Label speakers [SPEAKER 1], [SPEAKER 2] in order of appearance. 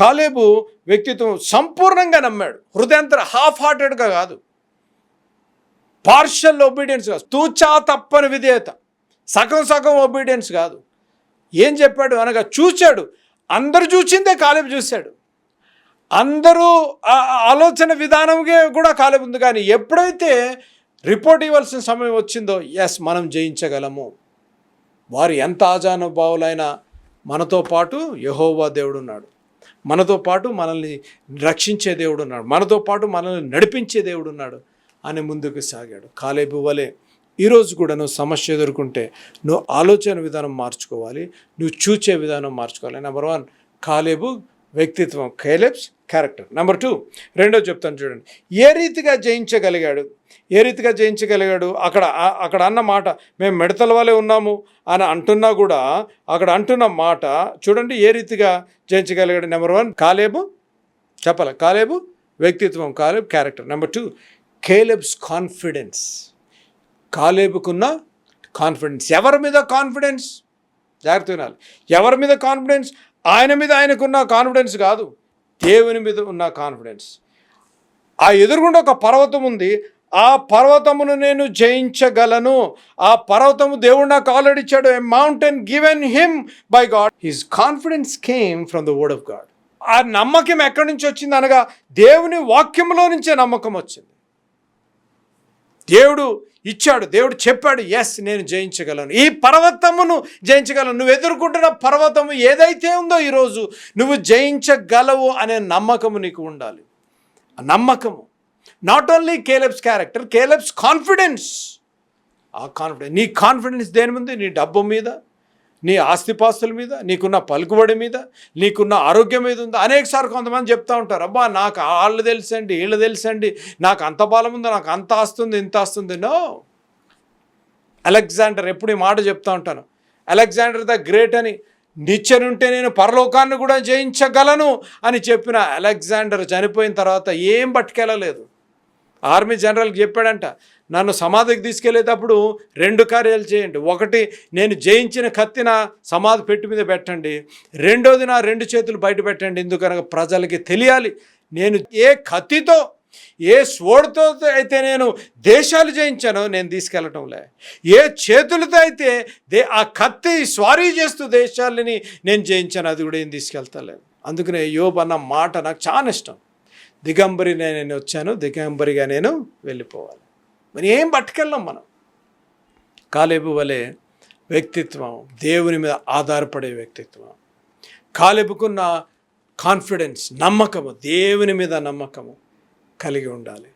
[SPEAKER 1] కాలేబు వ్యక్తిత్వం సంపూర్ణంగా నమ్మాడు. హృదయంతర హాఫ్ హార్టెడ్గా కాదు. పార్షల్ ఒబీడియన్స్ కాదు. తూచా తప్పని విధేయత. సగం సగం ఒబీడియన్స్ కాదు. ఏం చెప్పాడు? అనగా చూశాడు అందరు చూసిందే కాలేబు చూశాడు. అందరూ ఆలోచన విధానంగా కూడా కాలేబు ఉంది. కానీ ఎప్పుడైతే రిపోర్ట్ ఇవ్వాల్సిన సమయం వచ్చిందో ఎస్ మనం జయించగలము. వారు ఎంత ఆజానుభావులైనా మనతో పాటు యహోవా దేవుడు ఉన్నాడు మనతో పాటు మనల్ని రక్షించే దేవుడు ఉన్నాడు. మనతో పాటు మనల్ని నడిపించే దేవుడు ఉన్నాడు అని ముందుకు సాగాడు. కాలేబు వలె ఈరోజు కూడా నువ్వు సమస్య ఎదుర్కొంటే నువ్వు ఆలోచన విధానం మార్చుకోవాలి. నువ్వు చూచే విధానం మార్చుకోవాలి. నెంబర్ వన్ కాలేబు వ్యక్తిత్వం. కేలెబ్స్ క్యారెక్టర్. నెంబర్ టూ రెండో చెప్తాను చూడండి. ఏ రీతిగా జయించగలిగాడు? ఏ రీతిగా జయించగలిగాడు? అక్కడ అక్కడ అన్న మాట మేము మిడతల వాళ్ళే ఉన్నాము అని అంటున్నా కూడా అక్కడ అంటున్న మాట చూడండి ఏ రీతిగా జయించగలిగాడు? నెంబర్ వన్ కాలేబు చెప్పాలి? కాలేబు వ్యక్తిత్వం Caleb character. Number two Caleb's confidence. కాలేబుకున్న confidence. ఎవరి మీద కాన్ఫిడెన్స్? జాగ్రత్త వినాలి. ఎవరి మీద కాన్ఫిడెన్స్? ఆయన మీద ఆయనకున్న కాన్ఫిడెన్స్ కాదు దేవుని మీద ఉన్న కాన్ఫిడెన్స్ ఆ ఎదురుగుండా ఒక పర్వతం ఉంది. ఆ పర్వతమును నేను జయించగలను. ఆ పర్వతము దేవుడు నాకు ఆల్రెడీ ఇచ్చాడు a mountain given him by God his confidence came from the word of God ఆ నమ్మకం ఎక్కడి నుంచి వచ్చింది అనగా దేవుని వాక్యంలో నుంచే నమ్మకం వచ్చింది. దేవుడు ఇచ్చాడు దేవుడు చెప్పాడు ఎస్ నేను జయించగలను. ఈ పర్వతమును జయించగలను. నువ్వు ఎదుర్కొంటున్న పర్వతము ఏదైతే ఉందో ఈరోజు నువ్వు జయించగలవు అనే నమ్మకము నీకు ఉండాలి. ఆ నమ్మకము. Not only Caleb's character Caleb's confidence ఆ కాన్ఫిడెన్స్ నీ కాన్ఫిడెన్స్ దేని ముందు? నీ డబ్బు మీద. నీ ఆస్తిపాస్తుల మీద నీకున్న పలుకుబడి మీద నీకున్న ఆరోగ్యం మీద ఉంది? అనేకసారి కొంతమంది చెప్తూ ఉంటారు అబ్బా నాకు వాళ్ళు తెలుసండి వీళ్ళు తెలుసండి నాకు అంత బలం ఉంది నాకు అంత ఆస్తుంది ఇంత ఆస్తుంది నో అలెగ్జాండర్ ఎప్పుడు ఈ మాట చెప్తా ఉంటాను అలెగ్జాండర్ ద గ్రేట్ అని నిత్యనుంటే నేను పరలోకాన్ని కూడా జయించగలను అని చెప్పిన అలెగ్జాండర్ చనిపోయిన తర్వాత ఏం పట్టుకెళ్ళలేదు ఆర్మీ జనరల్కి చెప్పాడంట నన్ను సమాధికి తీసుకెళ్ళేటప్పుడు రెండు కార్యాలు చేయండి. ఒకటి నేను జయించిన కత్తిన సమాధి పెట్టి మీద పెట్టండి. రెండోది నా రెండు చేతులు బయట పెట్టండి. ఎందుకనగా ప్రజలకి తెలియాలి. నేను ఏ కత్తితో ఏ స్వోడ్తో అయితే నేను దేశాలు జయించానో నేను తీసుకెళ్ళటంలే. ఏ చేతులతో అయితే దే ఆ కత్తి స్వారీ చేస్తూ దేశాలని నేను జయించాను అది కూడా ఏం తీసుకెళ్తలేదు అందుకనే యోబ్ అన్న మాట నాకు చాలా ఇష్టం. దిగంబరి నేను వచ్చాను దిగంబరిగా నేను వెళ్ళిపోవాలి. మరి ఏం పట్టుకెళ్ళాం మనం? కాలేబు వలె వ్యక్తిత్వం దేవుని మీద ఆధారపడే వ్యక్తిత్వం. కాలేబుకున్న కాన్ఫిడెన్స్ నమ్మకము దేవుని మీద నమ్మకము కలిగి ఉండాలి.